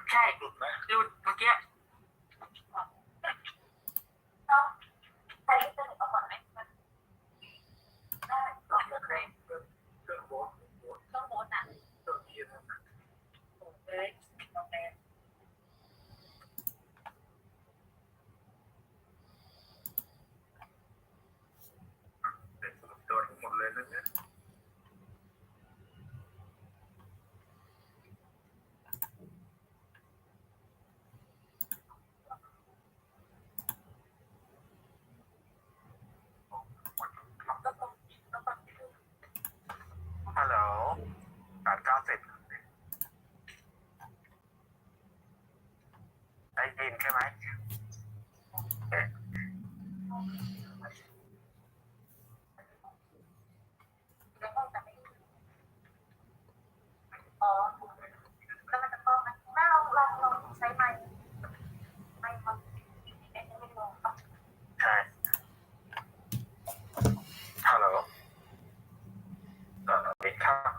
ดใช่หลุดไหมหลุดเมื่อกี้ใช้สนุกก่อนไหมได้ลองดูเลยเครื่องโบ๊ทโบ๊ทต้องโบนอะเครื่องนี้นะเลยลองแรงเป็นส่วนตัวทั้งหมดเลยนะเนี่ย ก็ต้องก็ต้อง ฮัลโหลแปดเก้าสิบ ได้ยินใช่ไหมเอ๊ะ แล้วก็จะไม่อ๋อแล้วมันจะป้องนะถ้าลองลองลองใช้ไม้ไม้มันไอ้นี่ไม่ลองปะ ใช่ฮัลโหลสวัสดีครับ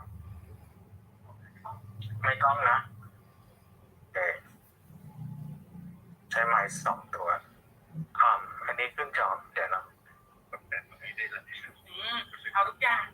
ไม่ต้องนะเอ๊ะ ใช้ไม้สองตัวอ่าอันนี้ขึ้นจอเดี๋ยวนะแบบนี้ได้เลยอืมเอาทุกอย่าง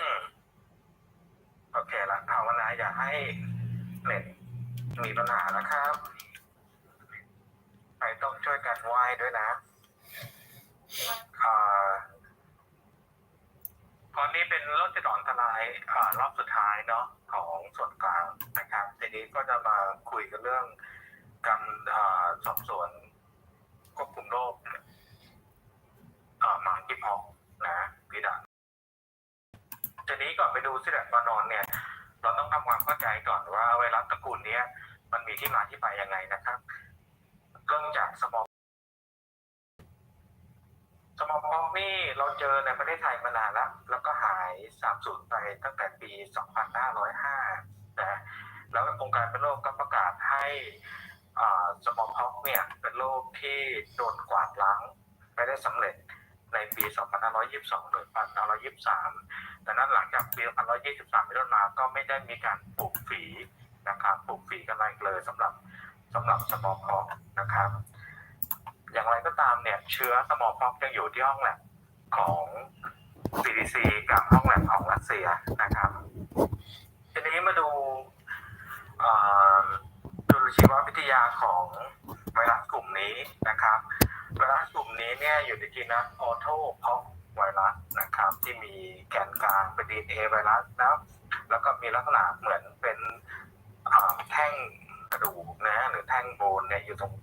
อืมโอเคละภาวนา อย่าให้เน็ตมีปัญหานะครับไปต้องช่วยกันไหว้ด้วยนะตอนนี้เป็นรถจะดอนทลายรอบสุดท้ายเนาะของส่วนกลางนะครับทีนี้ก็จะมาคุยกันเรื่องการสอบสวนควบคุมโรคหมาที่พอกนะพิดาทีนี้ก่อนไปดูซิแลกวานอนเนี่ย เราต้องทำความเข้าใจก่อนว่าไวรัสตระกูลนี้มันมีที่มาที่ไปยังไงนะครับเริ่มจากสมองสมองพอกนี่เราเจอในประเทศไทยมานานแล้ว แล้วก็หายสาบสูญไปตั้งแต่ปี 2505นะแล้วองค์การเป็นโรคก็ประกาศให้สมองพอกเนี่ยเป็นโรคที่โดนกวาดล้างไปได้สำเร็จ ในปี 2522 หรือ 2523 ดังนั้นหลังจากปี 2523เป็นต้นมาก็ไม่ได้มีการปลูกฝีนะครับปลูกฝีกันอะไรเลยสำหรับสำหรับสมอลพ็อกนะครับ อย่างไรก็ตามเนี่ยเชื้อสมอลพ็อกยังอยู่ที่ห้องแลบของ CDC กับห้องแลบของรัสเซียนะครับ ทีนี้มาดูดูชีววิทยาของไวรัสกลุ่มนี้นะครับ ไวรัสกลุ่มนี้เนี่ยอยู่ในจีนัสออโทพ็อกไวรัสนะครับ ที่มีแกนกลางเป็นดีเอไวรัสนะแล้วก็มีลักษณะเหมือนเป็นแท่งกระดูกนะหรือแท่งโบนเนี่ยอยู่ตรง